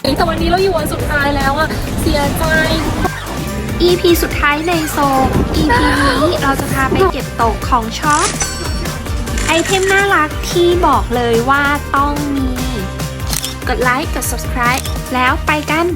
แต่วันนี้เราอยู่วันสุดท้ายแล้วอะเสียใจ EP สุดท้ายในโซน EP นี้เราจะพาไปเก็บตกของช็อปไอเทมน่ารักที่บอกเลยว่าต้องมี กดไลค์ กด subscribe แล้วไปกัน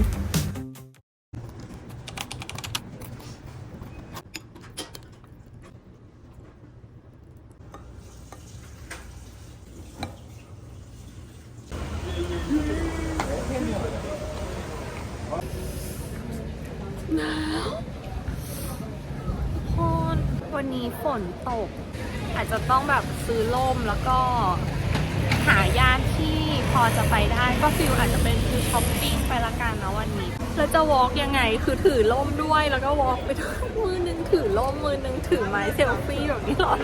ล์กยังไง คือถือร่มด้วยแล้วก็วอล์กไปด้วยมือหนึงถือร่มมือหนึงถือไม้เซลฟี่แบบนี้หรอ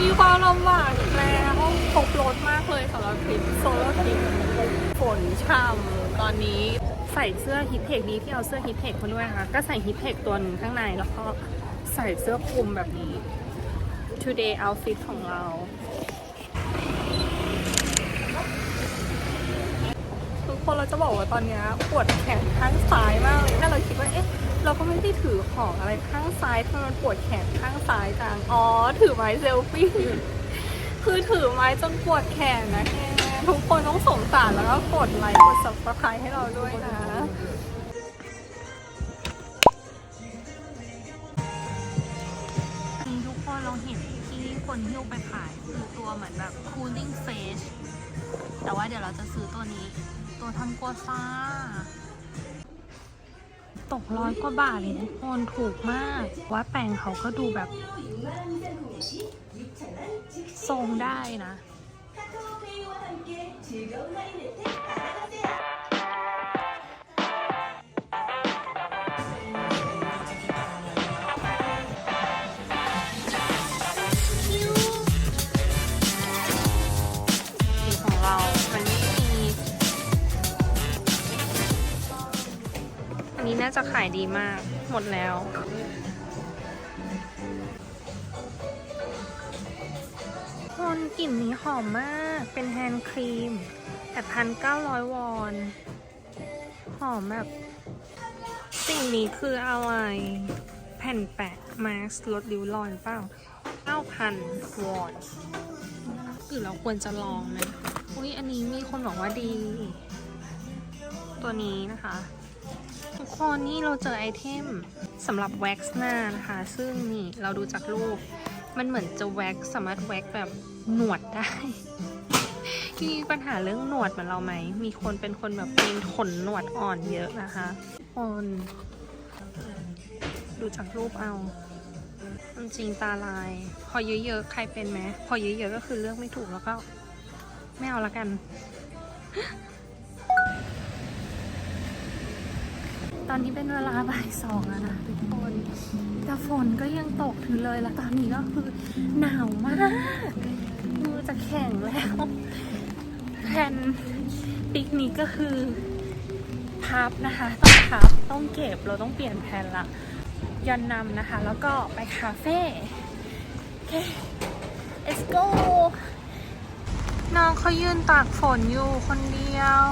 มีความลำบากอีกแล้วครบรถมากเลยสำหรับทริปโซโล่ทริปฝนช่ำตอนนี้ใส่เสื้อฮิปเทคดีที่เอาเสื้อฮิปเทคมาด้วยนะคะก็ใส่ฮิปเทคตัวนึงข้างในแล้วก็ใส่เสื้อคลุมแบบนี้ today outfit ของเรา ทุก คนเราจะบอกว่าตอนนี้ปวดแขนข้างซ้ายมากเลยถ้าเราคิดว่าเอ๊ะเราก็ไม่ได้ถือของอะไรข้างซ้ายทำไมมันปวดแขนข้างซ้ายจังอ๋อถือไม้เซลฟี่คือถือไม้จนปวดแขนนะแทุกคนต้องสงสารแล้วก็กดไลค์กด subscribe ให้เราด้วยนะทุกคนเราเห็นที่คนหิ้วไปขายคือตัวเหมือนแบบ cooling face แต่ว่าเดี๋ยวเราจะซื้อตัวนี้ ตัวทำกัวซา ตกร้อยกว่าบาทเลยทุกคนถูกมาก ว่าแปลงเขาก็ดูแบบทรงได้นะ จะขายดีมาก หมดแล้ว คนกลิ่นนี้หอมมาก เป็นแฮนด์ครีมแต่พันเก้าร้อยวอน หอมแบบ สิ่งนี้คืออะไร แผ่นแปะ มาสลดริ้วรอยเปล่าเก้าพันวอนคือเราควรจะลองนะอุ้ยอันนี้มีคนบอกว่าดี ตัวนี้นะคะ ทุกคนนี่เราเจอไอเทมสำหรับแว็กซ์หน้านะคะ ซึ่งนี่เราดูจากรูป มันเหมือนจะแว็กซ์สามารถแว็กซ์แบบหนวดได้มีปัญหาเรื่องหนวดเหมือนเราไหม มีคนเป็นคนแบบเป็นขนหนวดอ่อนเยอะนะคะคนดูจากรูปเอาจริงตาลาย พอเยอะๆใครเป็นไหมพอเยอะๆก็คือเลือกไม่ถูกแล้วก็ ไม่เอาละกัน ตอนนี้เป็นเวลาบ่ายสองแล้วนะทุกคนแต่ฝนก็ยังตกถึงเลยแล้วตอนนี้ก็คือหนาวมากมือจะแข็งแล้วแผ่นปิกนิกก็คือพับนะคะ ต้องพับต้องเก็บเราต้องเปลี่ยนแผนละยันนำนะคะ แล้วก็ไปคาเฟ่โอเค let's go น้องเขายืนตากฝนอยู่คนเดียว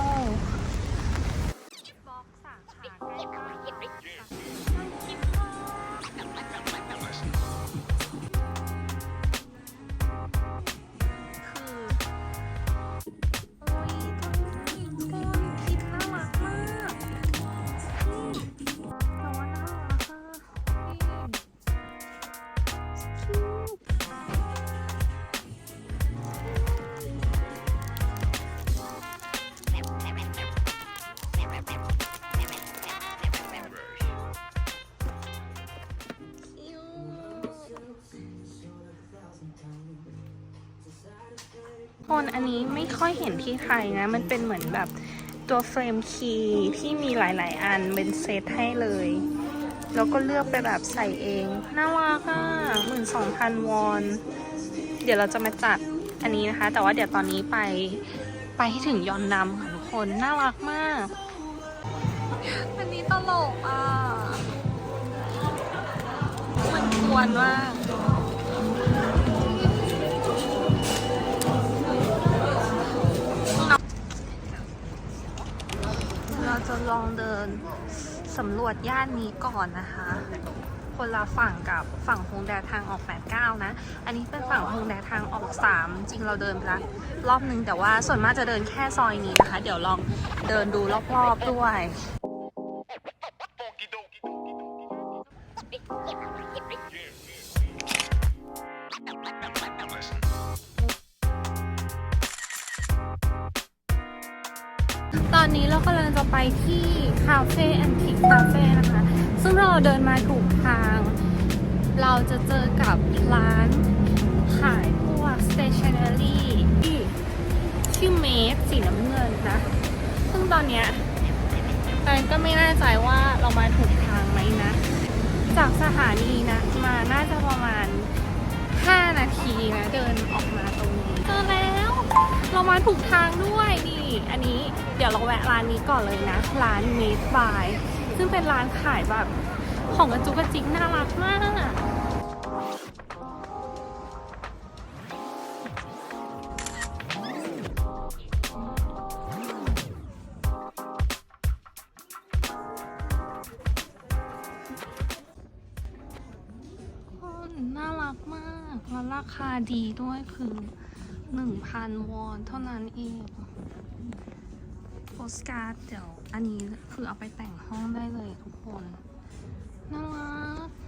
เห็นที่ไทยนะ มันเป็นเหมือนแบบตัวเฟรมคีย์ที่มีหลาย ๆ อันเป็นเซตให้เลย แล้วก็เลือกไปแบบใส่เอง น่ารักอะหมื่นสองพันวอน เดี๋ยวเราจะมาจัดอันนี้นะคะ แต่ว่าเดี๋ยวตอนนี้ไปไปให้ถึงยอนนำค่ะทุกคน น่ารักมาก อันนี้ตลกอะ มันกวนมาก ราจะลองเดินสำรวจย่านนี้ก่อนนะคะ คนละฝั่งกับฝั่งฮงแดทางออก 89 นะ อันนี้เป็นฝั่งฮงแดทางออก 3 จริงเราเดินไปแล้วรอบนึงแต่ว่าส่วนมากจะเดินแค่ซอยนี้นะคะ เดี๋ยวลองเดินดูรอบๆด้วย เราจะเจอกับร้านขายพวก stationery ที่ชื่อเมสสีน้ำเงินนะ ซึ่งตอนเนี้ยตอนก็ไม่แน่ใจว่าเรามาถูกทางไหมนะ จากสถานีนะ มาน่าจะประมาณ 5 นาทีนะ เดินออกมาตรงนี้เจอแล้ว เรามาถูกทางด้วยนี่ อันนี้เดี๋ยวเราแวะร้านนี้ก่อนเลยนะ ร้าน Made by ซึ่งเป็นร้านขายแบบ ของกระจุกกระจิกน่ารักมากน่ารักมากแล้วราคาดีด้วยคือ1,000วอนเท่านั้นเองโปสการ์ดเดี๋ยวอันนี้คือเอาไปแต่งห้องได้เลยทุกคน น่ารัก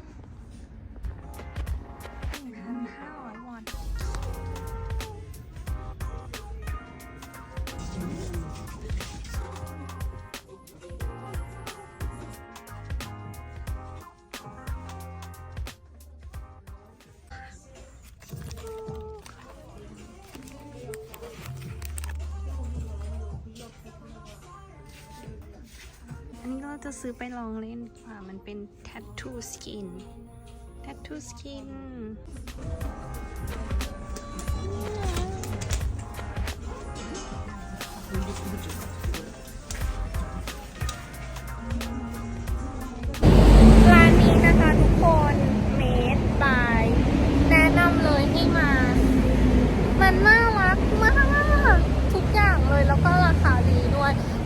ซื้อไปลองเล่นดีกว่า มันเป็น tattoo skin tattoo skin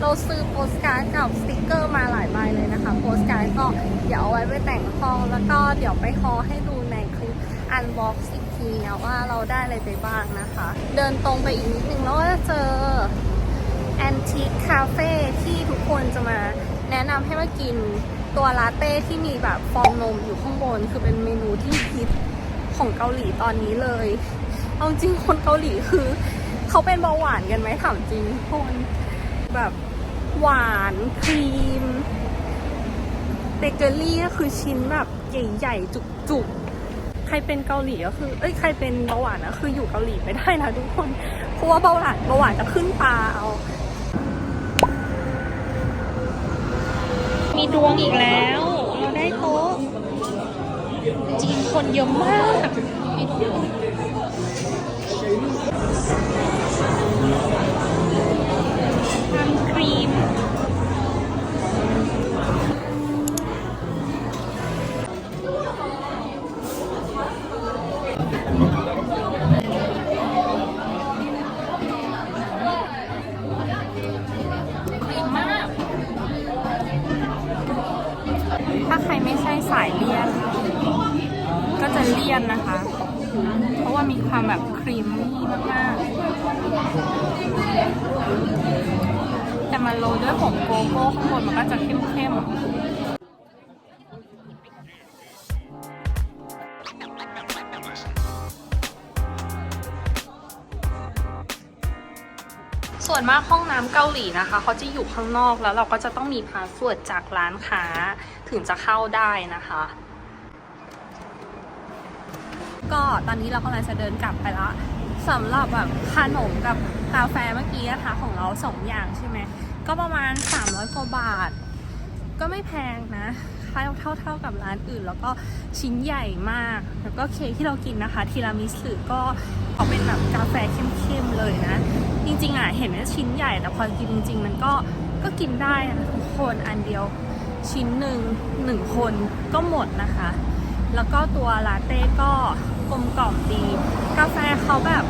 เราซื้อโปสการ์ดกับสติกเกอร์มาหลายใบเลยนะคะ โปสการ์ดก็เดี๋ยวเอาไว้ไปแต่งห้อง แล้วก็เดี๋ยวไปฮอให้ดูในคลิปอันบ็อกซ์อีกทีนะว่าเราได้อะไรไปบ้างนะคะ เดินตรงไปอีกนิดนึงแล้วก็จะเจอแอนทิคคาเฟ่ที่ทุกคนจะมาแนะนำให้มากินตัวลาเต้ที่มีแบบฟองนมอยู่ข้างบน คือเป็นเมนูที่ฮิตของเกาหลีตอนนี้เลย เอาจริงคนเกาหลีคือ เขาเป็นเบาหวานกันไหมถามจริงคนแบบ หวานครีม เบเกอรี่ก็คือชิ้นแบบใหญ่ๆจุกๆ ใครเป็นเกาหลีก็คือ เอ้ยใครเป็นเบาหวานก็คืออยู่เกาหลีไม่ได้นะทุกคน เพราะว่าเบาหวานเบาหวานจะขึ้นตาเอา มีดวงอีกแล้ว เราได้โต๊ะ จริงคนเยอะมาก น้ำเกาหลีนะคะเขาจะอยู่ข้างนอกแล้วเราก็จะต้องมีพาสเวิร์ดจากร้านค้าถึงจะเข้าได้นะคะ ก็ตอนนี้เรากำลังจะเดินกลับไปละสำหรับแบบขนมกับกาแฟเมื่อกี้นะคะของเราสองอย่างใช่ไหมก็ประมาณ 300กว่าบาท ก็ไม่แพงนะาเท่าเท่ากับร้านอื่น แล้วก็ชิ้นใหญ่มาก แล้วก็เค้กที่เรากินนะคะทีรามิสุก็เอาเป็นแบบกาแฟเข้มๆเลยนะ จริงๆอะเห็นว่าชิ้นใหญ่แต่พอกินจริง ๆ มันก็ก็กินได้นะทุกคนอันเดียวชิ้นหนึ่งหนึ่งคนก็หมดนะคะ แล้วก็ตัวลาเต้ก็กลมกล่อมดี กาแฟเขาแบบ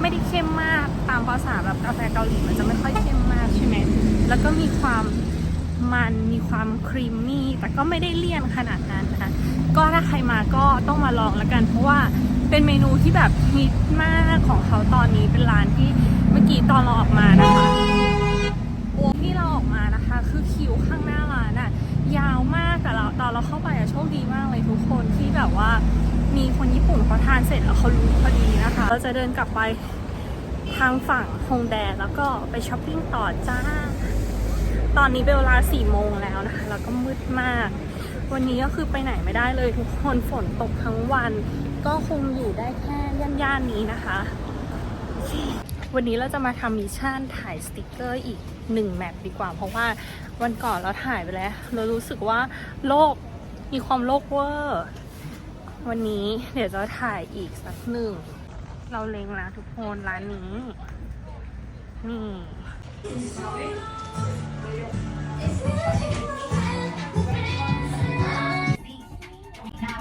ไม่ได้เข้มมากตามภาษาแบบกาแฟเกาหลีมันจะไม่ค่อยเข้มมากใช่ไหมแล้วก็มีความมันมีความครีมมี่ แต่ก็ไม่ได้เลี่ยนขนาดนั้นนะคะ ก็ถ้าใครมาก็ต้องมาลองแล้วกัน เพราะว่าเป็นเมนูที่แบบฮิตมากของเขาตอนนี้เป็นร้านที่เมื่อกี้ตอนเราออกมานะคะที่เราออกมานะคะ คือคิวข้างหน้าร้านอะยาวมากแต่เราตอนเราเข้าไปอะโชคดีมากเลยทุกคนที่แบบว่ามีคนญี่ปุ่นเขาทานเสร็จแล้วเขารู้พอดีนะคะ เราจะเดินกลับไปทางฝั่งฮงแดแล้วก็ไปช้อปปิ้งต่อจ้า ตอนนี้เป็นเวลาสี่โมงแล้วนะคะ แล้วก็มืดมาก วันนี้ก็คือไปไหนไม่ได้เลยทุกคนฝนตกทั้งวัน ก็คงอยู่ได้แค่ย่านๆนี้นะคะ วันนี้เราจะมาทำมิชชั่นถ่ายสติกเกอร์อีกหนึ่งแมปดีกว่า เพราะว่าวันก่อนเราถ่ายไปแล้ว เรารู้สึกว่าโลกมีความโลกเวอร์ วันนี้เดี๋ยวจะถ่ายอีกสักหนึ่ง เราเล็งแล้วทุกคนร้านนี้ นี่ Now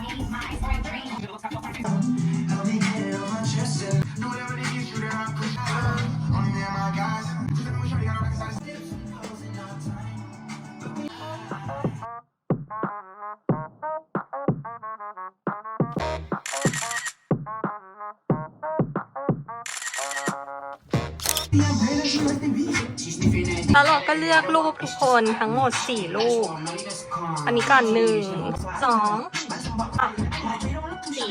he's my friend. แล้วเราก็เลือกรูปทุกคนทั้งหมด 4 รูป อันนี้ก่อนหนึ่งสองสามสี่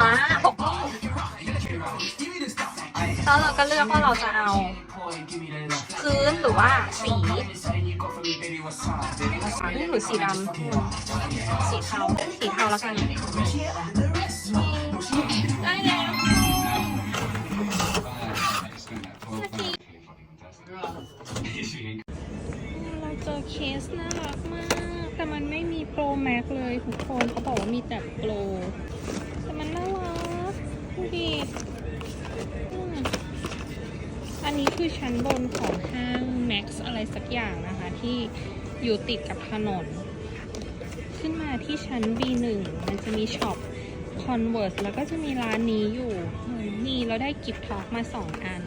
อ่าหกแล้วเราก็เลือกว่าเราจะเอาพื้นหรือว่าสีนี่หรือสีดำสีเทาสีเทาแล้วกัน โปรแม็กเลยทุกคนเขาบอกว่ามีแต่โปรแต่มันน่ารักดูดิอันนี้คือชั้นบนของห้าง Max อะไรสักอย่างนะคะ ที่อยู่ติดกับถนน ขึ้นมาที่ชั้น B1 มันจะมีช็อป Converse แล้วก็จะมีร้านนี้อยู่นี่เราได้กิฟต์ท็อกมา 2 อัน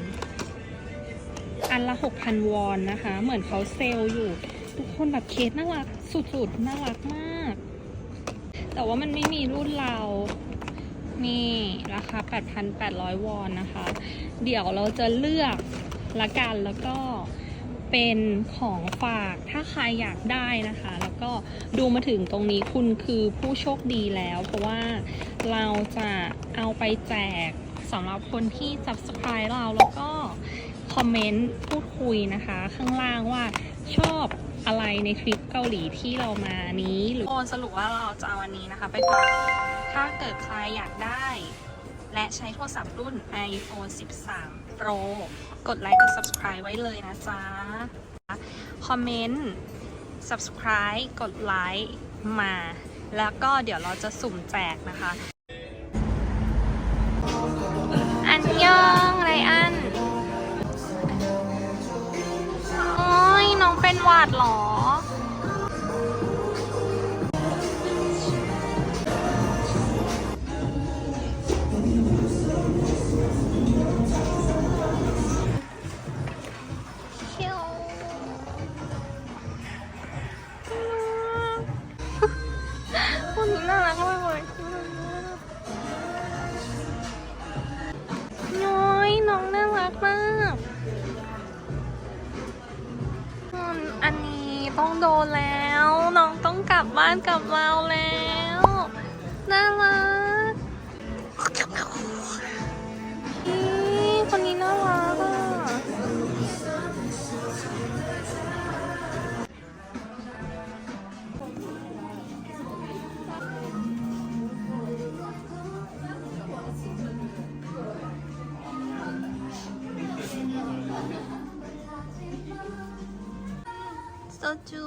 อันละ 6,000 วอนนะคะ เหมือนเขาเซลล์อยู่ ทุกคนแบบเคสน่ารัก สุดๆ น่ารักมาก แต่ว่ามันไม่มีรุ่นเรานี่ ราคา 8,800 วอนนะคะ เดี๋ยวเราจะเลือกละกันแล้วก็เป็นของฝากถ้าใครอยากได้นะคะ แล้วก็ดูมาถึงตรงนี้คุณคือผู้โชคดีแล้ว เพราะว่าเราจะเอาไปแจกสำหรับคนที่ subscribe เราแล้วก็คอมเมนต์พูดคุยนะคะ ข้างล่างว่าชอบ อะไรในทริปเกาหลีที่เรามานี้หรือโอนสรุปว่าเราจะเอาอันนี้นะคะ ไปฝากถ้าเกิดใครอยากได้ และใช้โทรศัพท์รุ่น iPhone 13 Pro กดไลค์กด subscribe ไว้เลยนะจ๊ะ คอมเมนต์ subscribe กดไลค์มา แล้วก็เดี๋ยวเราจะสุ่มแจกนะคะ อันยองไรอัน เป็นหวัดหรอ อันนี้ต้องโดนแล้ว น้องต้องกลับบ้านกับเราแล้ว น่ารักอีคนนี้น่ารัก จู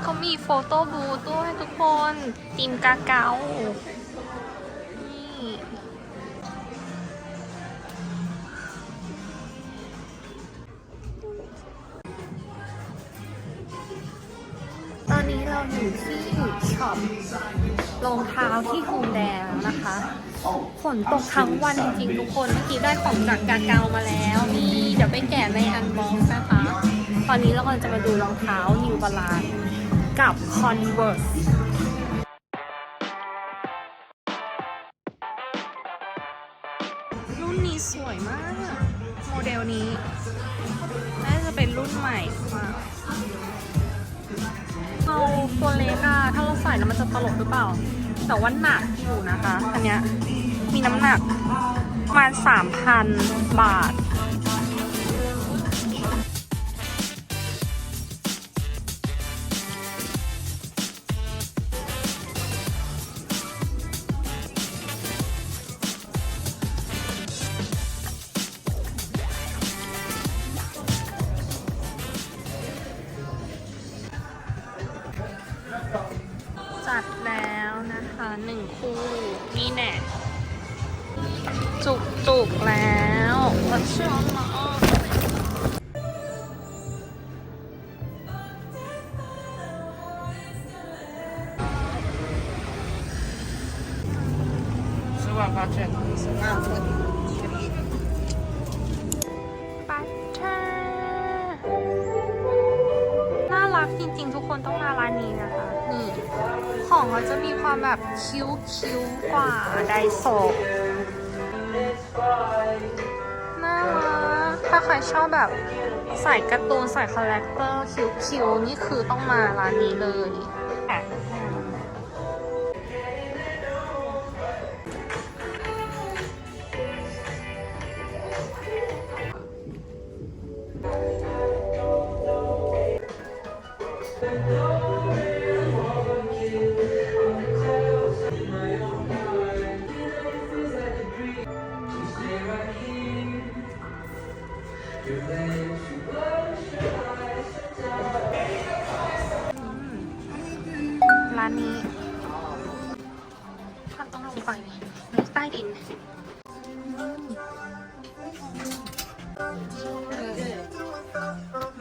เขามีโฟโต้บูธด้วยทุกคนทีมกาเกานี่ตอนนี้เราอยู่ที่ช็อปรองเท้าที่ฮูมแดแล้วนะคะ ฝนตกทั้งวันจริงๆทุกคน เมื่อกี้ได้ของจากกาเกามาแล้ว นี่ เดี๋ยวไปแกะในอันบ็อกซ์นะคะ ตอนนี้เรากำลังจะมาดูรองเท้า New Balance กับ Converse รุ่นนี้สวยมาก โมเดลนี้ น่าจะเป็นรุ่นใหม่มาเอาตัวเล็กอะถ้าเราใส่แล้วมันจะตลกหรือเปล่า แต่ว่าหนักอยู่นะคะ อันเนี้ยมีน้ำหนักประมาณสามพันบาท หนึ่งคู่ นี่แน่จุกจุกแล้ววัดช่องเนาะ คิ้วคิ้วกว่าไดโซน่ารักถ้าใครชอบแบบใส่การ์ตูนใส่คาแรคเตอร์คิ้วๆนี่คือต้องมาร้านนี้เลย ร้านนี้ท่าต้องลงไปในใต้ดิน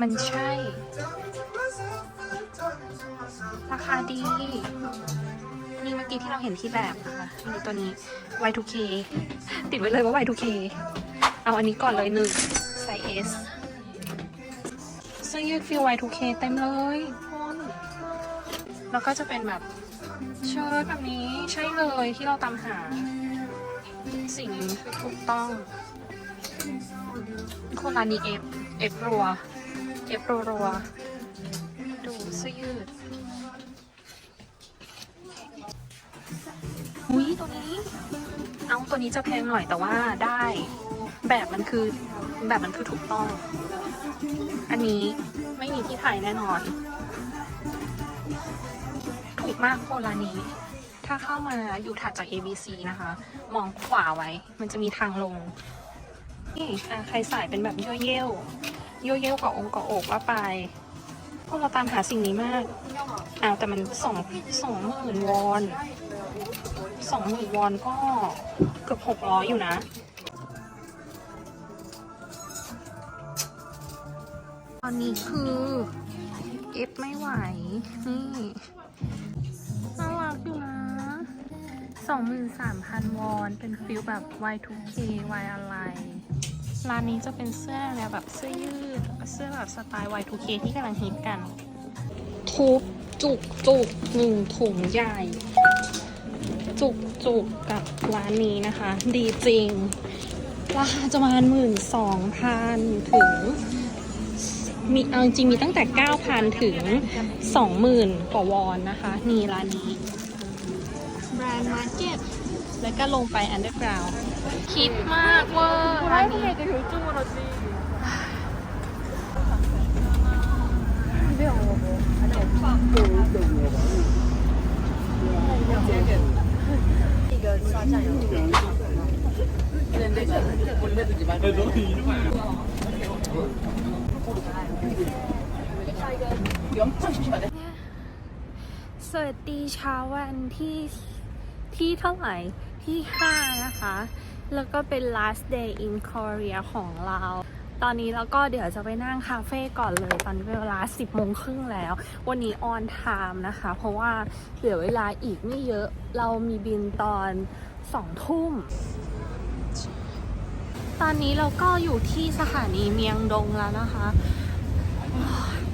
มันใช่ ราคาดี นี่เมื่อกี้ที่เราเห็นที่แบบนะคะนี่ตัวนี้ Y2K ติดไว้เลยว่า Y2K เอาอันนี้ก่อนเลยหนึ่งไซส์ S เสื้อยืดฟิล Y2K เต็มเลยคนแล้วก็จะเป็นแบบเชิ้ตแบบนี้ใช่เลยที่เราตามหา สิ่งนี้คือถูกต้อง คนร้านนี้เอฟเอฟรัวเอฟรัวรัวดูเสื้อยืด ตัวนี้จะแพงหน่อยแต่ว่าได้ แบบมันคือแบบมันคือถูกต้อง อันนี้ไม่มีที่ไทยแน่นอน ถูกมากโคร้านนี้ ถ้าเข้ามาอยู่ถัดจาก ABC นะคะ มองขวาไว้ มันจะมีทางลงนี่ใครใส่เป็นแบบโยเย่วโยเย่วกับองค์กอกว่าไปพวกเราตามหาสิ่งนี้มาก อ้าวแต่มันสองสองหมื่นวอน สองหมื่นวอนก็เกือบหกร้อยอยู่นะ ตอนนี้คือเอฟไม่ไหว นี่น่ารักอยู่นะสองหมื่นสามพันวอน เป็นฟิลแบบ Y2K Y อะไร ร้านนี้จะเป็นเสื้อแนวแบบเสื้อยืด เสื้อแบบสไตล์ Y2K ที่กำลังฮิตกัน ทุบจุกจุกหนึ่งถุงใหญ่ จุกจุกกับร้านนี้นะคะ ดีจริง ราคาจะประมาณหมื่นสองพันถึง มีเอาจริงๆมีตั้งแต่ 9,000 ถึง 20,000 กว่าวอนนะคะ นี่ร้านนี้แบรนด์มาร์เก็ตแล้วก็ลงไปอันเดอร์กราวคิดมากเว่าร้านนี้ สวัสดีเช้าวันที่ที่เท่าไหร่ที่ 5 นะคะ แล้วก็เป็น last day in Korea ของเรา ตอนนี้แล้วก็เดี๋ยวจะไปนั่งคาเฟ่ก่อนเลย ตอนนี้เวลา 10โมงครึ่งแล้ว วันนี้ on time นะคะ เพราะว่าเหลือเวลาอีกไม่เยอะเรามีบินตอนสองทุ่ม ตอนนี้เราก็อยู่ที่สถานีเมียงดงแล้วนะคะอ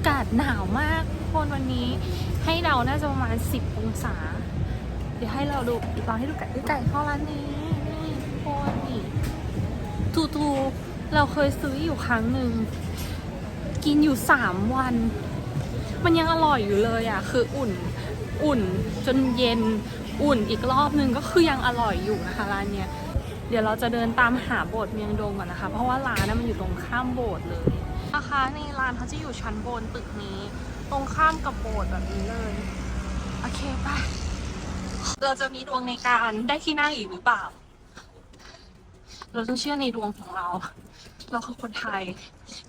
ากาศหนาวมากคนวันนี้ให้เราน่าจะประมาณ 10 องศา เดี๋ยวให้เราดูลองให้ดูไก่ไก่เข้าร้านนี้คนนี่ทูทู เราเคยซื้ออยู่ครั้งหนึ่ง กินอยู่3วัน มันยังอร่อยอยู่เลยอะ คืออุ่น อุ่นจนเย็น อุ่นอีกรอบนึงก็คือยังอร่อยอยู่นะคะร้านเนี้ย เดี๋ยวเราจะเดินตามหาโบสถ์เมียงดงก่อนนะคะ เพราะว่าร้านน่ะมันอยู่ตรงข้ามโบสถ์เลยนะคะในร้านเขาจะอยู่ชั้นบนตึกนี้ ตรงข้ามกับโบสถ์แบบนี้เลย โอเคไป เราจะมีดวงในการได้ที่นั่งอีกหรือเปล่า เราต้องเชื่อในดวงของเรา เราคือคนไทย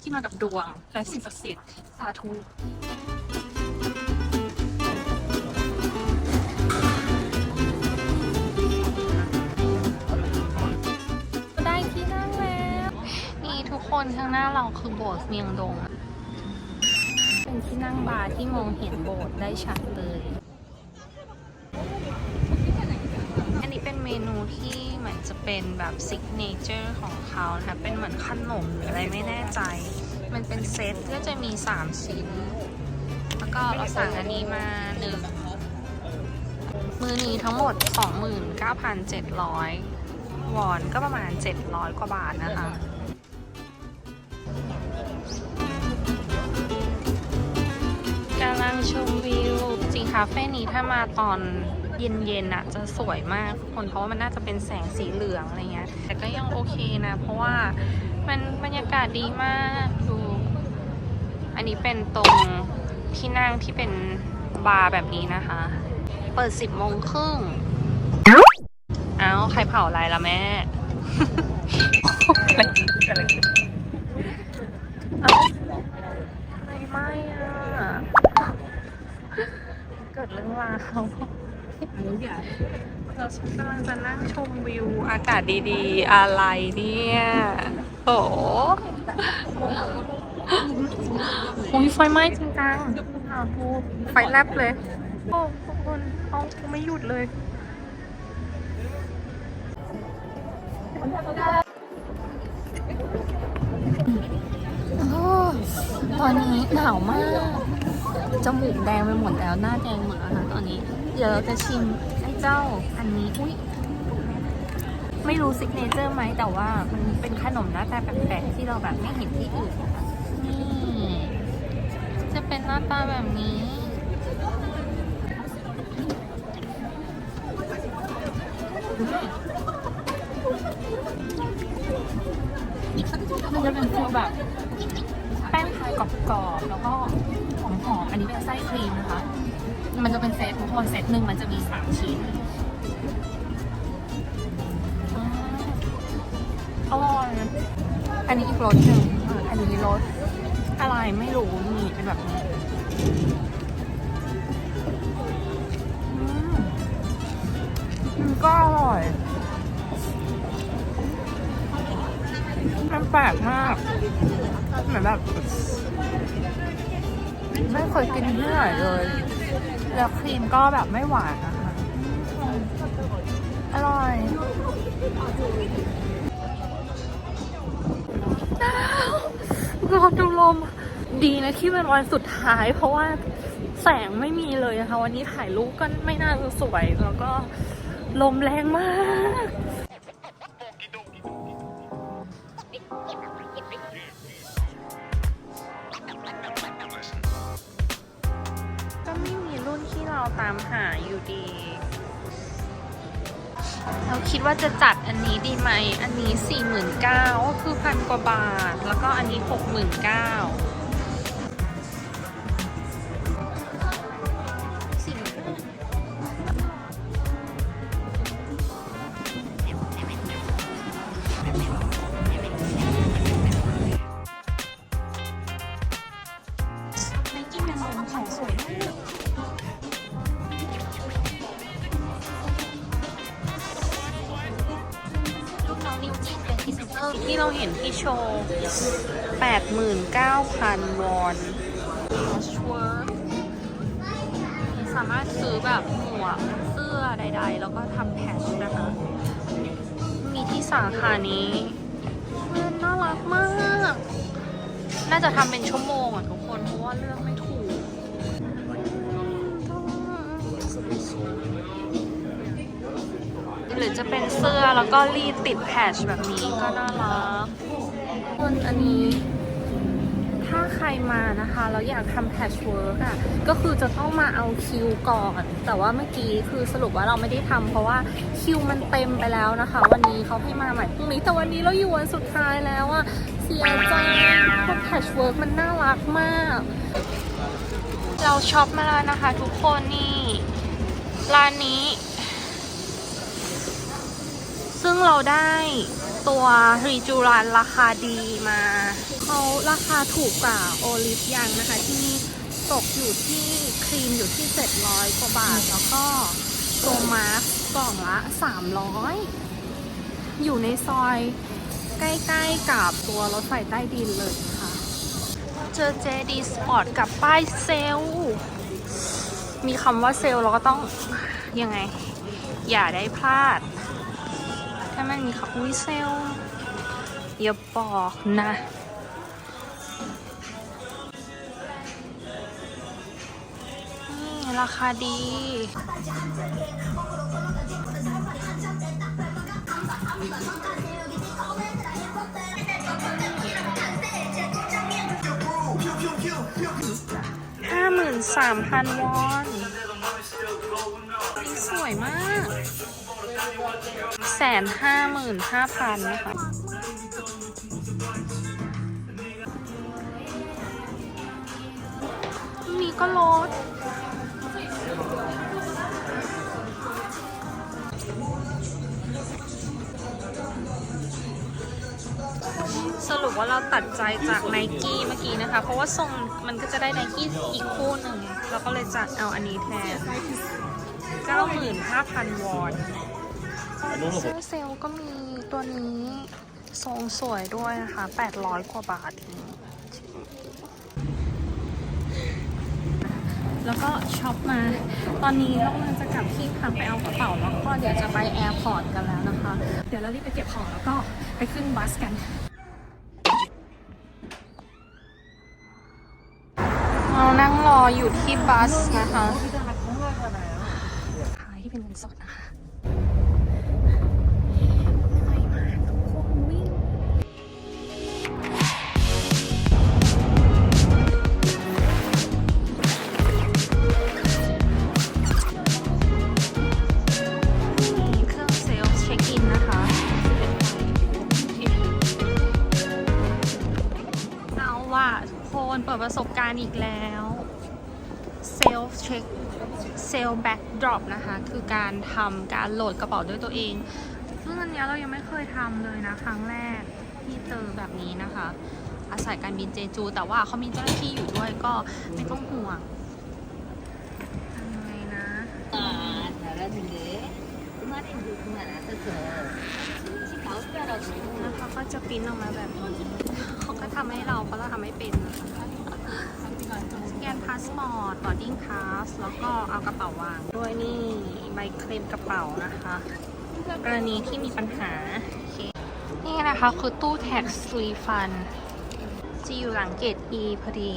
ที่มากับดวงและสิ่งศักดิ์สิทธิ์สาธุได้ที่นั่งแล้ว นี่ทุกคนข้างหน้าเราคือโบสถ์เมียงดง เป็นที่นั่งบาร์ที่มองเห็นโบสถ์ได้ชัดเลย อันนี้เป็นเมนูที่ เหมือนจะเป็นแบบซิกเนเจอร์ของเขานะคะเป็นเหมือนขนมหรืออะไรไม่แน่ใจ มันเป็นเซตก็จะมี 3 ชิ้น แล้วก็เราสั่งอันนี้มาหนึ่งมือนี้ทั้งหมด 29,700 วอนก็ประมาณ 700 กว่าบาทนะคะกำลังชมวิว จริงคาเฟ่นี้ถ้ามาตอน เย็นๆน่ะจะสวยมากทุกคนเพราะว่ามันน่าจะเป็นแสงสีเหลืองอะไรเงี้ยแต่ก็ยังโอเคนะ เพราะว่ามันบรรยากาศดีมากดู อันนี้เป็นตรงที่นั่งที่เป็นบาร์แบบนี้นะคะ เปิดสิบโมงครึ่งเอ้าใครเผาอะไรละแม่อะไรไม่อะเกิดเรื่องราว เรากำลังจะนั่งชมวิวอากาศดีๆ อะไรเนี่ยโอ้โหโอ้ยไฟไหม้จริงจังอะดูไฟแลบเลย โอ้ทุกคนเขาไม่หยุดเลยตอนนี้หนาวมาก จมูกแดงไปหมดแล้ว หน้าแดงหมดแล้วค่ะตอนนี้ เดี๋ยวเราจะชิมไอ้เจ้าอันนี้ อุ้ยไม่รู้ซิกเนเจอร์ไหมแต่ว่ามันเป็นขนมหน้าตาแปลกๆที่เราแบบไม่เห็นที่อื่นนะคะนี่จะเป็นหน้าตาแบบนี้ มันจะเป็นฟิลแบบ แป้งพายกรอบๆแล้วก็หอมๆอันนี้เป็นไส้ครีมนะคะ มันจะเป็นเซตทุกคนเซตหนึ่งมันจะมีสามชิ้นอร่อยอันนี้อีกรสหนึ่งอันนี้รสอะไรไม่รู้นี่เป็นแบบนี้อืมมันก็อร่อยมันแปลกมากเหมือนแบบไม่เคยกินที่ไหนเลย แล้วครีมก็แบบไม่หวานนะคะ อร่อยรอดูลม ดีนะที่เป็นวันสุดท้าย เพราะว่าแสงไม่มีเลยนะคะ วันนี้ถ่ายรูปก็ไม่น่าจะสวย แล้วก็ลมแรงมาก คิดว่าจะจัดอันนี้ดีไหม อันนี้ 49,000ก็คือพันกว่าบาท แล้วก็อันนี้ 69,000 ห็นที่โชว์ 89,000 วอนชัวร์สามารถซื้อแบบหมวกเสื้อใดๆ แล้วก็ทำแพชนะคะ มีที่สาขานี้มันน่ารักมาก น่าจะทำเป็นชั่วโมงอะทุกคน เพราะว่าเลือกไม่ถูกหรือจะเป็นเสื้อแล้วก็รีดติดแพชแบบนี้ก็น่ารัก อันนี้ถ้าใครมานะคะแล้วอยากทำแพชเวิร์กอะก็คือจะต้องมาเอาคิวก่อน แต่ว่าเมื่อกี้คือสรุปว่าเราไม่ได้ทำเพราะว่าคิวมันเต็มไปแล้วนะคะ วันนี้เขาให้มาใหม่พรุ่งนี้แต่วันนี้เราอยู่วันสุดท้ายแล้วอะเสียใจเพราะแพชเวิร์กมันน่ารักมาก เราช็อปมาแล้วนะคะ ทุกคนนี่ร้านนี้ ซึ่งเราได้ ตัวรีจูรันราคาดีมา เขาราคาถูกกว่าโอลิฟยังนะคะ ที่นี่ตกอยู่ที่ครีมอยู่ที่ 700กว่าบาท แล้วก็ตัวมาสก์กล่องละ 300 อยู่ในซอยใกล้ๆกับตัวรถไฟใต้ดินเลยนะคะเจอเจดีสปอร์ตกับป้ายเซลมีคำว่าเซลเราก็ต้องยังไง อย่าได้พลาด ถ้มันมีคำวิเซลอย่าบอกนะ นี่ราคาดี ห้าหมื่นสามพันวอนดีสวยมาก แสนห้าหมื่นห้าพันนะคะมีก็ลดสรุปว่าเราตัดใจจากไนกี้เมื่อกี้นะคะ เพราะว่าทรงมันก็จะได้ไนกี้อีกคู่หนึ่งเราก็เลยจะเอาอันนี้แทน 95,000 วอนเสื้อเซลล์ก็มีตัวนี้ทรงสวยด้วยนะคะ 800 กว่าบาทเองแล้วก็ช็อปมา ตอนนี้เรากำลังจะกลับที่พักไปเอากระเป๋า แล้วก็เดี๋ยวจะไปแอร์พอร์ตกันแล้วนะคะ เดี๋ยวเรารีบไปเก็บของแล้วก็ไปขึ้นบัสกันเรานั่งรออยู่ที่บัสนะคะขาย ที่เป็นเงินสดนะคะเหนื่อยมากทุกคนวิ่งนี่เครื่องเซฟเช็คอินนะคะเอาว่ะทุกคนเปิดประสบการณ์อีกแล้ว ลฟ์เช็คเซลแบ็กดรอปนะคะ คือการทำการโหลดกระเป๋าด้วยตัวเอง ซึ่งอันนี้เรายังไม่เคยทำเลยนะ ครั้งแรกที่เจอแบบนี้นะคะ อาศัยการบินเจจู แต่ว่าเขามีเจ้าหน้าที่อยู่ด้วยก็ไม่ต้องห่วงทำไงนะนะคะเก็จะปิ้นออกมาแบบนี้เขาก็ทำให้เราเพราะเราทำไม่เป็นนะคะ แกนพาสปอร์ตบอดดิ้งพาสแล้วก็เอากระเป๋าวางด้วยนี่ใบเคลมกระเป๋านะคะ กรณีที่มีปัญหาโอเคนี่นะคะคือตู้ tax refund จะอยู่หลังเกต E พอดี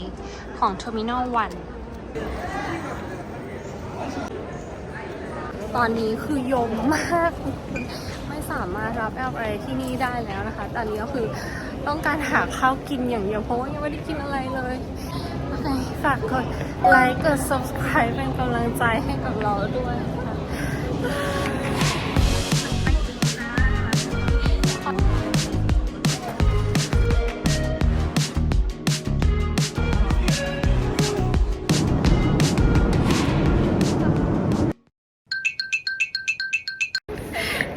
ของ Terminal 1 ตอนนี้คือยมมาก ไม่สามารถรับแอลอะไรที่นี่ได้แล้วนะคะ ตอนนี้ก็คือต้องการหาข้าวกินอย่างเดียวเพราะว่ายังไม่ได้กินอะไรเลย โอเคฝากกดไลค์กด subscribe เป็นกำลังใจให้กับเราด้วยนะคะ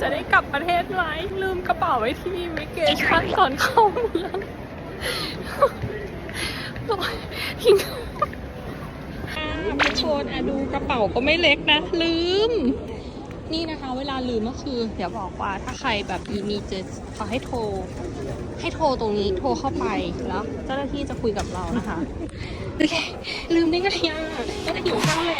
จะได้กลับประเทศไหมลืมกระเป๋าไว้ที่มิเกชันตอนเข้าเมืองโอ๊ยทิ้งทุกคนอะดู ก็ไม่เล็กนะ ลืม นี่นะคะเวลาลืมก็คือเดี๋ยวบอกว่าถ้าใครแบบมีเจอขอให้โทร ให้โทรตรงนี้โทรเข้าไปแล้วเจ้าหน้าที่จะคุยกับเรานะคะโอเคลืมได้ไงอะก็จะหิวข้าวแหละ